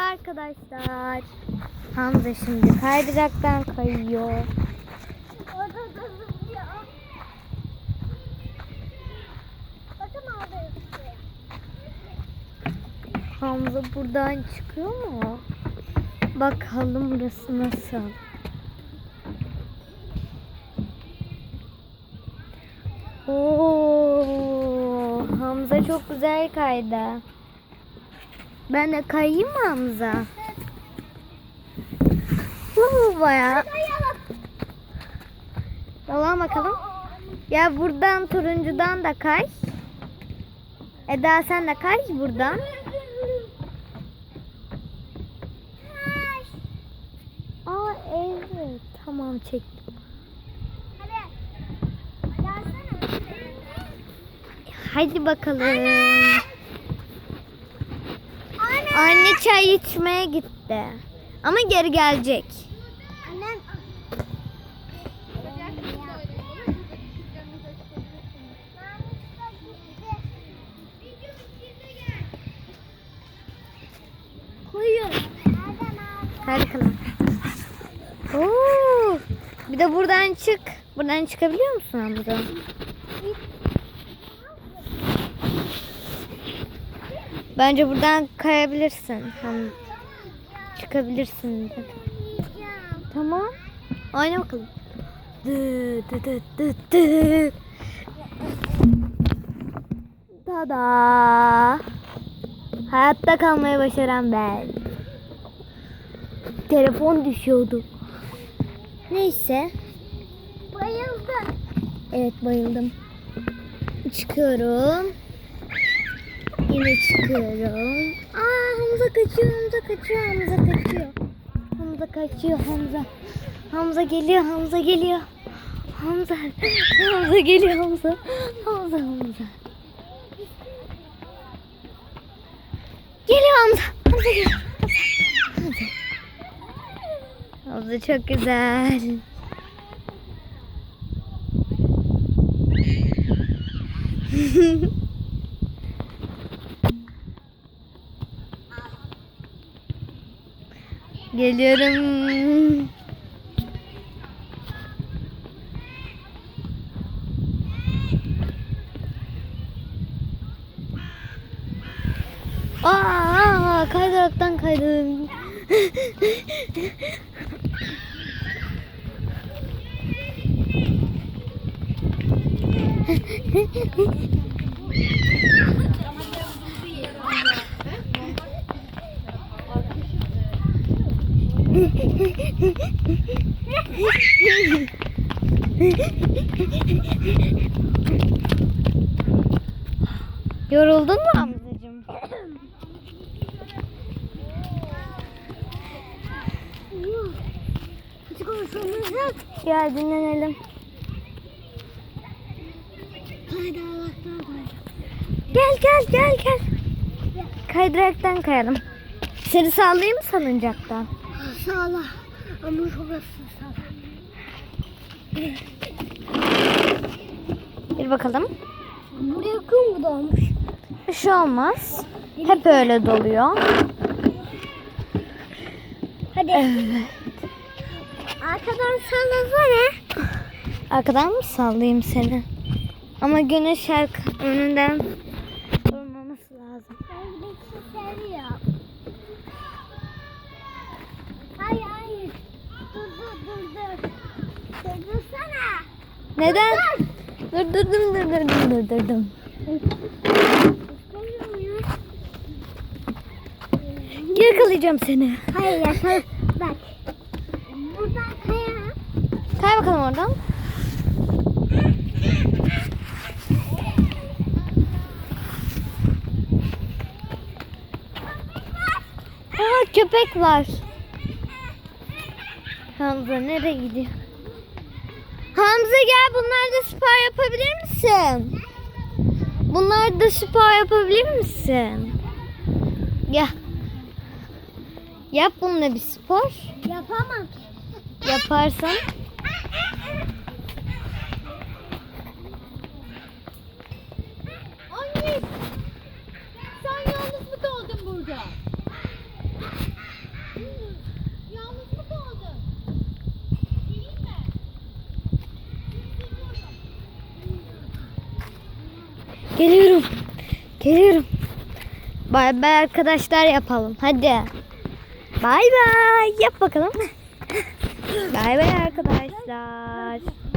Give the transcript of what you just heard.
arkadaşlar. Hamza şimdi kaydıraktan kayıyor. Hamza buradan çıkıyor mu? Bakalım burası nasıl? Oo, Hamza çok güzel kaydı. Ben de kayayım mı Hamza? Uuu baya. Kayalım. Yola bakalım. Ya buradan turuncudan da kay. Eda sen de kay buradan. Aa evet. Tamam çektim. Hadi. Bakalım. Anne. Anne çay içmeye gitti. Ama geri gelecek. Annem. Koyun. Hadi bakalım. Oo. Bir de buradan çık. Buradan çıkabiliyor musun Hamza? Bence buradan kayabilirsin. Ham çıkabilirsin. Tamam. Oyna bakalım. Tada. Hayatta kalmayı başaran ben. Telefon düşüyordu. Neyse. Bayıldım. Evet bayıldım. Çıkıyorum. Yine çıkıyorum. Aa Hamza kaçıyor, Hamza kaçıyor, Hamza kaçıyor. Hamza kaçıyor, Hamza. Hamza geliyor, Hamza geliyor. Hamza, Hamza geliyor, Hamza. Hamza, Hamza. Geliyor Hamza. Hamza geliyor. Hamza. Hamza çok güzel. Geliyorum. Aa, kaydıraktan kaydım. Yoruldun mu yok. Gel dinlenelim. Gel gel gel gel. Kaydıraktan kayalım. Seni sallayayım mı salıncaktan? Sağla. Ama şurası sağla. Bir bakalım. Buraya kum mu dolmuş? Bir şey olmaz. Hep öyle doluyor. Hadi. Evet. Arkadan sallasana. Arkadan mı sallayayım seni? Ama güneş ark önünden durmaması lazım. Ben bir şey seviyor. Hayır hayır. Dur dur dur dur. Durdursana. Neden? Durdurdum durdurdum durdurdum. Ya. Yakalayacağım seni. Hayır yakala. Bak. Buradan kaya. Kay bakalım oradan. Aa köpek var. Hamza nereye gidiyor? Hamza gel bunlarda spor yapabilir misin? Bunlarda spor yapabilir misin? Gel. Yap bununla bir spor. Yapamam. Yaparsan Anne. Sen yalnız mı kaldın burada? Geliyorum. Geliyorum. Bay bay arkadaşlar yapalım. Hadi. Bay bay. Yap bakalım. bay bay arkadaşlar.